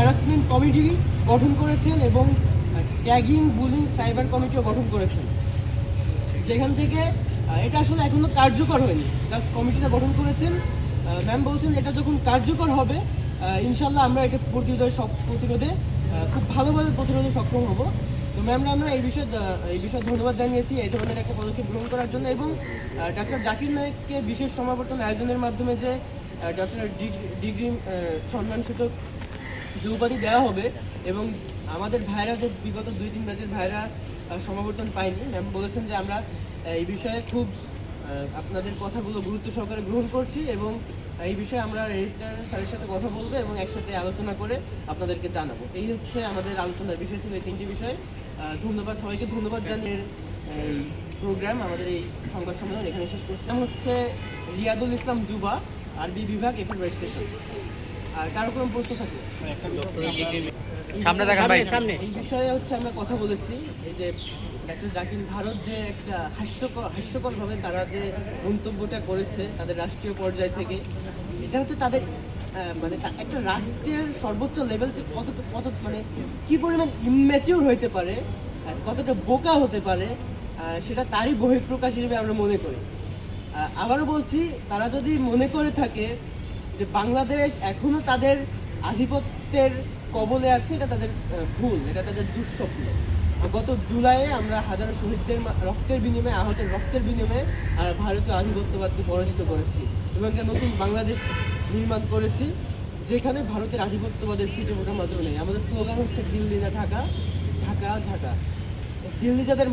Harassment committee গঠন করেছেন এবং ট্যাগিং বুলিং সাইবার কমিটিও গঠন করেছেন। যেখান থেকে এটা আসলে এখনও কার্যকর হয়নি। জাস্ট কমিটিটা গঠন করেছেন। ম্যাম বলছেন, এটা যখন কার্যকর হবে ইনশাল্লাহ আমরা এটা প্রতিরোধে সব প্রতিরোধে খুব ভালোভাবে প্রতিরোধে সক্ষম হব। তো ম্যামরা আমরা এই বিষয়ে এই বিষয়ে ধন্যবাদ জানিয়েছি এই ধরনের একটা পদক্ষেপ গ্রহণ করার জন্য এবং ডাক্তার জাকির নায়েককে বিশেষ সমাবর্তন আয়োজনের মাধ্যমে যে ডক্টর ডিগ্রি সম্মানসূচক যে উপাধি দেওয়া হবে এবং আমাদের ভাইরা যে বিগত দুই, তিন ব্যাচের ভাইরা সমাবর্তন পায়নি। ম্যাম বলেছেন যে আমরা এই বিষয়ে খুব আপনাদের কথাগুলো গুরুত্ব সহকারে গ্রহণ করছি এবং এই বিষয়ে আমরা রেজিস্ট্রার স্যারের সাথে কথা বলব এবং একসাথে আলোচনা করে আপনাদেরকে জানাব। এই হচ্ছে আমাদের আলোচনার বিষয় ছিল এই তিনটি বিষয়। ধন্যবাদ, সবাইকে ধন্যবাদ জানিয়ে প্রোগ্রাম আমাদের এই সংবাদ সম্মেলন এখানে শেষ করছিলাম হচ্ছে রিয়াদুল ইসলাম জুবা আরবি বিভাগ এফ রেজিস্ট্রেশন আর কারও কোনো প্রশ্ন থাকলে সামনে দেখান ভাই। সামনে এই বিষয়ে হচ্ছে আমরা কথা বলেছি এই যে ডক্টর জাকির ভারত যে একটা হাস্যকর হাস্যকরভাবে তারা যে মন্তব্যটা করেছে তাদের রাষ্ট্রীয় পর্যায় থেকে এটা হচ্ছে তাদের মানে একটা রাষ্ট্রের সর্বোচ্চ লেভেল যে কত কত মানে কি পরিমাণ ইম্যাচিউর হইতে পারে কতটা বোকা হতে পারে আহ, সেটা তারই বহিঃপ্রকাশ হিসেবে আমরা মনে করি। আহ, আবারও বলছি তারা যদি মনে করে থাকে যে বাংলাদেশ এখনও তাদের আধিপত্যের কবলে আছে, এটা তাদের ভুল, এটা তাদের দুঃস্বপ্ন। গত জুলাইয়ে আমরা হাজারো শহীদদের রক্তের বিনিময়ে, আহতের রক্তের বিনিময়ে আর ভারতীয় আধিপত্যবাদকে পরাজিত করেছি এবং একটা নতুন বাংলাদেশ নির্মাণ করেছি, যেখানে ভারতের আধিপত্যবাদের সিটে ওঠার মাত্র নেই। আমাদের স্লোগান হচ্ছে দিল্লি না ঢাকা ঢাকা ঢাকা দিল্লি যাদের